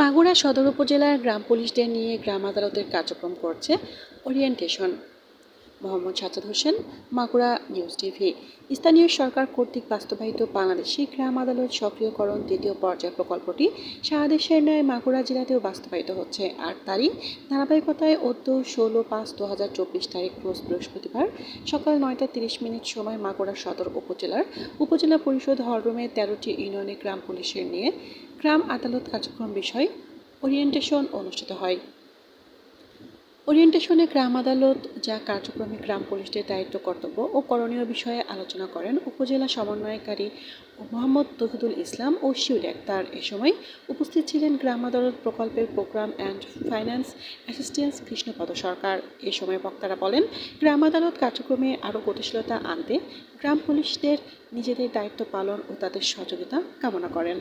মাগুরা সদর উপজেলার গ্রাম পুলিশদের নিয়ে গ্রাম আদালতের কার্যক্রম করছে orientation Mohammad Sajjad Hossain, Magura news TV. স্থানীয় সরকার কর্তৃক বাস্তবায়িত বাংলাদেশি গ্রাম আদালত সক্রিয়করণ দ্বিতীয় পর্যায় প্রকল্পটি সারা দেশের ন্যায় মাগুরা জেলাতেও বাস্তবায়িত হচ্ছে। আর তারই ধারাবাহিকতায় অদ্য ষোলো পাঁচ দু হাজার চব্বিশ তারিখ রোজ বৃহস্পতিবার সকাল নয়টা তিরিশ মিনিট সময় মাগুরা সদর উপজেলার উপজেলা পরিষদ হলরুমে তেরোটি ইউনিয়নে গ্রাম পুলিশের নিয়ে গ্রাম আদালত কার্যক্রম বিষয় ওরিয়েন্টেশন অনুষ্ঠিত হয়। ওরিয়েন্টেশনে গ্রাম আদালত, যা কার্যক্রমে গ্রাম পুলিশদের দায়িত্ব, কর্তব্য ও করণীয় বিষয়ে আলোচনা করেন উপজেলা সমন্বয়কারী মোহাম্মদ তহিদুল ইসলাম ও শিউল আক্তার এ সময় উপস্থিত ছিলেন গ্রাম আদালত প্রকল্পের program and finance assistance Krishnapada Sarkar. এ সময় বক্তারা বলেন, গ্রাম আদালত কার্যক্রমে আরও গতিশীলতা আনতে গ্রাম পুলিশদের নিজেদের দায়িত্ব পালন ও তাদের সহযোগিতা কামনা করেন।